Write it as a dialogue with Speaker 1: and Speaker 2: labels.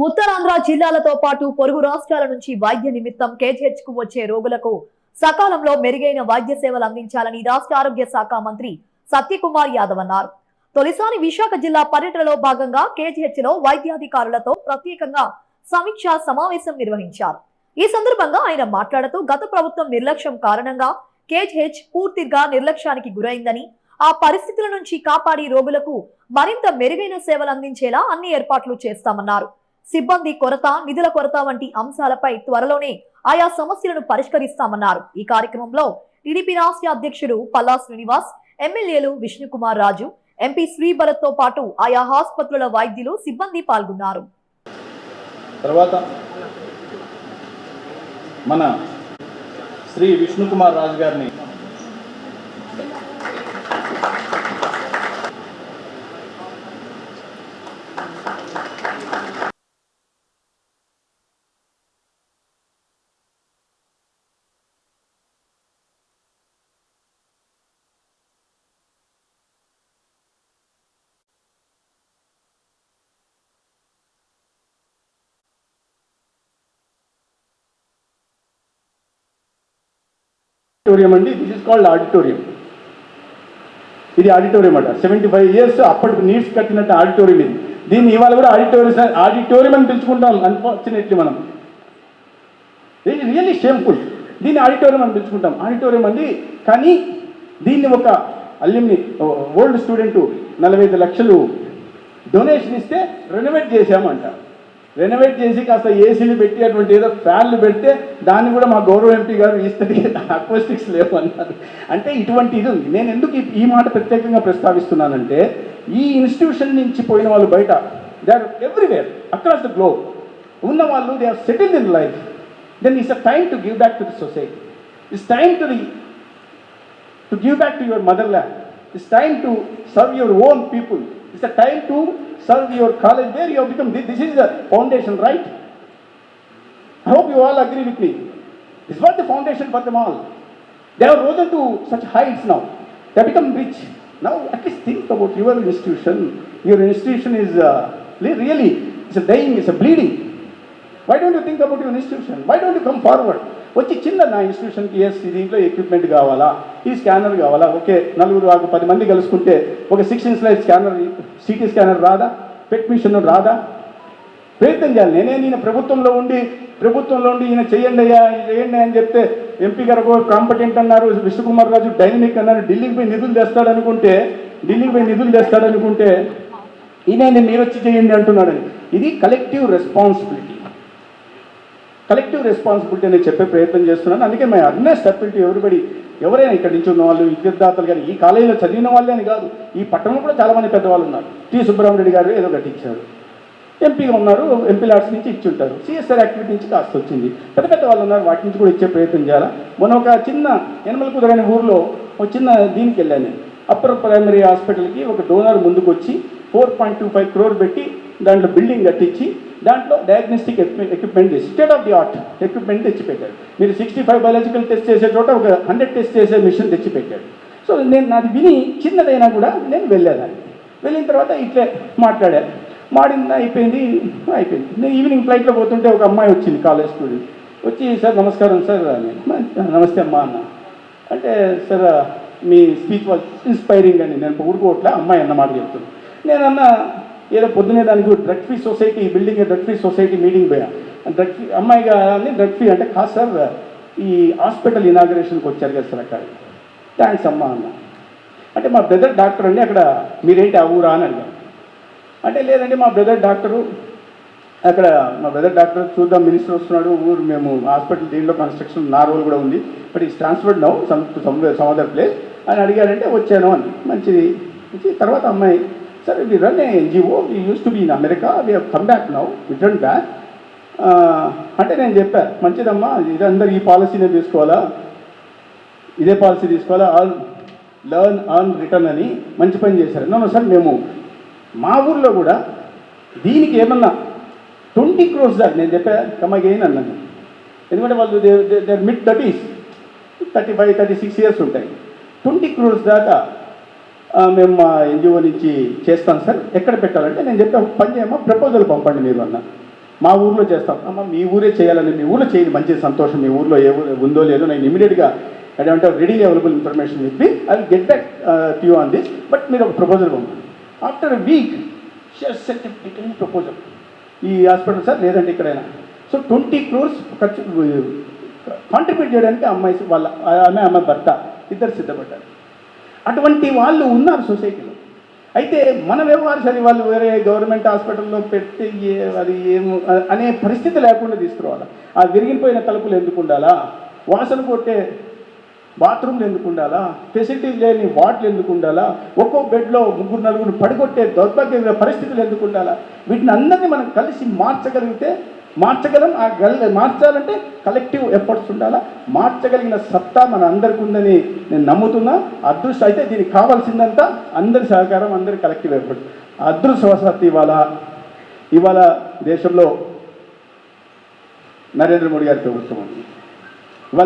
Speaker 1: ఉత్తరాంధ్ర జిల్లాలతో పాటు పొరుగు రాష్ట్రాల నుంచి వైద్య నిమిత్తం కేజీహెచ్కు వచ్చే రోగులకు సకాలంలో మెరుగైన వైద్య సేవలు అందించాలని రాష్ట్ర ఆరోగ్య శాఖ మంత్రి సత్యకుమార్ యాదవ్ అన్నారు. తొలిసారి విశాఖ జిల్లా పర్యటనలో భాగంగా కేజీహెచ్లో వైద్యాధికారులతో ప్రత్యేకంగా సమీక్షా సమావేశం నిర్వహించారు. ఈ సందర్భంగా ఆయన మాట్లాడుతూ గత ప్రభుత్వం నిర్లక్ష్యం కారణంగా కేజీహెచ్ పూర్తిగా నిర్లక్ష్యానికి గురైందని ఆ పరిస్థితుల నుంచి కాపాడి రోగులకు మరింత మెరుగైన సేవలు అందించేలా అన్ని ఏర్పాట్లు చేస్తామన్నారు. సిబ్బంది కొరత నిధుల కొరత వంటి అంశాలపై త్వరలోనే ఆయా సమస్యలను పరిష్కరిస్తామన్నారు. ఈ కార్యక్రమంలో టీడీపీ రాష్ట్ర అధ్యక్షుడు పల్లా శ్రీనివాస్ ఎమ్మెల్యేలు విష్ణుకుమార్ రాజు ఎంపీ శ్రీభరత్తో పాటు ఆయా ఆసుపత్రుల వైద్యులు సిబ్బంది పాల్గొన్నారు.
Speaker 2: తర్వాత మన శ్రీ విష్ణుకుమార్ రాజు గారిని ఆడిటోరియం అండి. This is called auditorium. ఇది ఆడిటోరియం అంట. సెవెంటీ ఫైవ్ ఇయర్స్ అప్పటికి నీడ్స్ కట్టినట్టు ఆడిటోరియం ఇది. దీన్ని ఇవాళ కూడా ఆడిటోరియం ఆడిటోరియం అని పిలుచుకుంటాం అన్ఫార్చునేట్లీ మనం. ఇది రియల్లీ షేమ్ఫుల్ దీన్ని ఆడిటోరియం అని పిలుచుకుంటాం. ఆడిటోరియం అండి కానీ దీన్ని ఒక అల్లిమ్ని ఓల్డ్ స్టూడెంట్ నలభై ఐదు లక్షలు డొనేషన్ ఇస్తే రెనోవేట్ చేశామంట. రెనోవేట్ చేసి కాస్త ఏసీలు పెట్టి అటువంటి ఏదో ఫ్యాన్లు పెడితే దాన్ని కూడా మా గౌరవ ఎంపీ గారు ఇస్తే అక్వస్టిక్స్ లేవు అన్నారు. అంటే ఇటువంటి ఇది ఉంది. నేను ఎందుకు ఈ- మాట ప్రత్యేకంగా ప్రస్తావిస్తున్నానంటే ఈ ఇన్స్టిట్యూషన్ నుంచి పోయిన వాళ్ళు బయట they are everywhere across the globe ఉన్న వాళ్ళు they are settled in life then it's a time to give back to the society it's time to the give back to your motherland is time to serve your own people It's a time to serve your college where you have become. This is the foundation, right? I hope you all agree with me. This was the foundation for them all. They have risen to such heights now. They have become rich. Now, at least think about your institution. Your institution is uh, really, it's a dying, it's a bleeding. Why don't you think about your institution why don't you come forward వచ్చి చిన్న నా ఇన్స్టిట్యూషన్కి yes దీంట్లో equipment కావాలా? ఈ scanner కావాలా? Okay నలుగురు ఆకు పది మంది కలుసుకుంటే ఒక six inch scanner CT scanner రాదా? పెట్ మిషన్ రాదా? ప్రయత్నం చేయాలి. నేనే నేను ప్రభుత్వంలో ఉండి ప్రభుత్వంలో ఉండి ఈయన చేయండి అయ్యా చేయండి అని చెప్తే ఎంపీ గారు కాంపిటెంట్ అన్నారు విష్ణుకుమార్ రాజు డైనమిక్ అన్నారు. ఢిల్లీకి పోయి నిధులు తెస్తాడనుకుంటే ఢిల్లీకి పోయి నిధులు తెస్తాడనుకుంటే ఈయన మీరు వచ్చి చేయండి అంటున్నాడని. ఇది కలెక్టివ్ రెస్పాన్సిబిలిటీ కలెక్టివ్ రెస్పాన్సిబిలిటీ అనేది చెప్పే ప్రయత్నం చేస్తున్నాను. అందుకే my earnest appeal to everybody ఎవరైనా ఇక్కడి నుంచి ఉన్న వాళ్ళు విద్యార్థులు కానీ ఈ కాలేజీలో చదివిన వాళ్ళే అని కాదు ఈ పట్టణంలో కూడా చాలామంది పెద్దవాళ్ళు ఉన్నారు. టి సుబ్రహ్మణ్యుడు గారు ఏదో కట్టించారు ఎంపీగా ఉన్నారు ఎంపీ లాడ్స్ నుంచి ఇచ్చి ఉంటారు. సిఎస్ఆర్ యాక్టివిటీ నుంచి కాస్త వచ్చింది. పెద్ద పెద్ద వాళ్ళు ఉన్నారు వాటి నుంచి కూడా ఇచ్చే ప్రయత్నం చేయాలా? మొన్న ఒక చిన్న యనమల కుదరని ఊర్లో ఒక చిన్న దీనికి వెళ్ళాను నేను. అప్పర్ ప్రైమరీ హాస్పిటల్కి ఒక డోనర్ ముందుకు వచ్చి four point two five crore పెట్టి దాంట్లో బిల్డింగ్ కట్టించి దాంట్లో diagnostic equipment state of the art equipment తెచ్చిపెట్టాడు మీరు సిక్స్టీ ఫైవ్ బయాలజికల్ టెస్ట్ చేసే చోట ఒక హండ్రెడ్ టెస్ట్ చేసే మిషన్ తెచ్చిపెట్టాడు సో నేను నాది విని చిన్నదైనా కూడా నేను వెళ్ళేదాన్ని. వెళ్ళిన తర్వాత ఇట్లే మాట్లాడాను మాడింది అయిపోయింది అయిపోయింది. నేను ఈవినింగ్ ఫ్లైట్లో పోతుంటే ఒక అమ్మాయి వచ్చింది కాలేజ్ స్టూడెంట్ వచ్చి సార్ నమస్కారం సార్ నమస్తే అమ్మా అన్న. అంటే సార్ మీ స్పీచ్ వాజ్ ఇన్స్పైరింగ్ అని. నేను ఊరుకోవట్లే అమ్మాయి అన్నమాట చెప్తున్నాను నేనన్నా ఏదో పొద్దునే దానికి drug free society building drug free society meeting పోయా. డ్రగ్ ఫ్రీ అమ్మాయి కానీ డ్రగ్ ఫ్రీ అంటే కాదు సార్ ఈ హాస్పిటల్ ఇనాగరేషన్కి వచ్చారు కదా సార్ అక్కడ. థ్యాంక్స్ అమ్మా అన్న. అంటే మా బ్రదర్ డాక్టర్ అండి అక్కడ మీరేంటి ఆ ఊరా అని అడిగాను అంటే లేదండి మా బ్రదర్ డాక్టరు అక్కడ మా బ్రదర్ డాక్టర్ చూద్దాం మినిస్టర్ వస్తున్నాడు ఊరు మేము హాస్పిటల్ దీనిలో కన్స్ట్రక్షన్ నా రోల్ కూడా ఉంది. But is transferred now some some some other place అని అడిగారంటే వచ్చాను అని. మంచిది. మంచి తర్వాత అమ్మాయి సరే we run NGO we used to be in America we have come back now return back అంటే నేను చెప్పాను మంచిదమ్మా ఇది ఈ పాలసీనే తీసుకోవాలా? ఇదే పాలసీ తీసుకోవాలా? ఆల్ లర్న్ ఆన్ రిటర్న్ అని మంచి పని చేశారు. నన్ను సార్ మేము మా ఊర్లో కూడా దీనికి ఏమన్నా ట్వంటీ క్రోర్స్ దాకా నేను చెప్పా కమ్మగేన్ అన్నాను. ఎందుకంటే వాళ్ళు they mid thirties thirty five thirty six years ఉంటాయి. ట్వంటీ క్రోర్స్ దాకా మేము మా ఎన్జిఓ నుంచి చేస్తాం సార్. ఎక్కడ పెట్టాలంటే నేను చెప్పా పని చేయమా ప్రపోజల్ పంపండి మీరు అన్న. మా ఊర్లో చేస్తాం. అమ్మ మీ ఊరే చేయాలని మీ ఊర్లో చేయండి మంచి సంతోషం. మీ ఊర్లో ఏ ఉందో లేదో నేను ఇమీడియట్గా అదేమంటే రెడీ అవైలబుల్ ఇన్ఫర్మేషన్ చెప్పి I get back to you on this but మీరు ఒక ప్రపోజల్ పంపండి. After week set detail proposal ఈ హాస్పిటల్ సార్ లేదంటే ఇక్కడైనా. సో ట్వంటీ క్రోర్స్ ఖర్చు కాంట్రిబ్యూట్ చేయడానికి అమ్మాయి వాళ్ళ ఆమె అమ్మాయి భర్త ఇద్దరు సిద్ధపడ్డారు. అటువంటి వాళ్ళు ఉన్నారు సొసైటీలో. అయితే మన వ్యవహారశాలి వాళ్ళు వేరే గవర్నమెంట్ హాస్పిటల్లో పెట్టి అది ఏమో అనే పరిస్థితి లేకుండా తీసుకురావాలి? ఆ విరిగిపోయిన తలుపులు ఎందుకు ఉండాలా? వాసన కొట్టే బాత్రూమ్లు ఎందుకు ఉండాలా? ఫెసిలిటీస్ లేని వార్డులు ఎందుకు ఉండాలా? ఒక్కో బెడ్లో ముగ్గురు నలుగురు పడగొట్టే దౌర్భాగ్య పరిస్థితులు ఎందుకు ఉండాలా? వీటిని అందరినీ మనం కలిసి మార్చగలిగితే మార్చగలం ఆ గల్ మార్చాలంటే కలెక్టివ్ ఎఫర్ట్స్ ఉండాలా? మార్చగలిగిన సత్తా మన అందరికి ఉందని నేను నమ్ముతున్నా. అదృష్టం అయితే దీనికి కావాల్సిందంతా అందరి సహకారం అందరి కలెక్టివ్ ఎఫర్ట్స్ అదృష్టవశాత్తు ఇవాళ ఇవాళ దేశంలో నరేంద్ర మోడీ గారి ప్రభుత్వం ఉంది.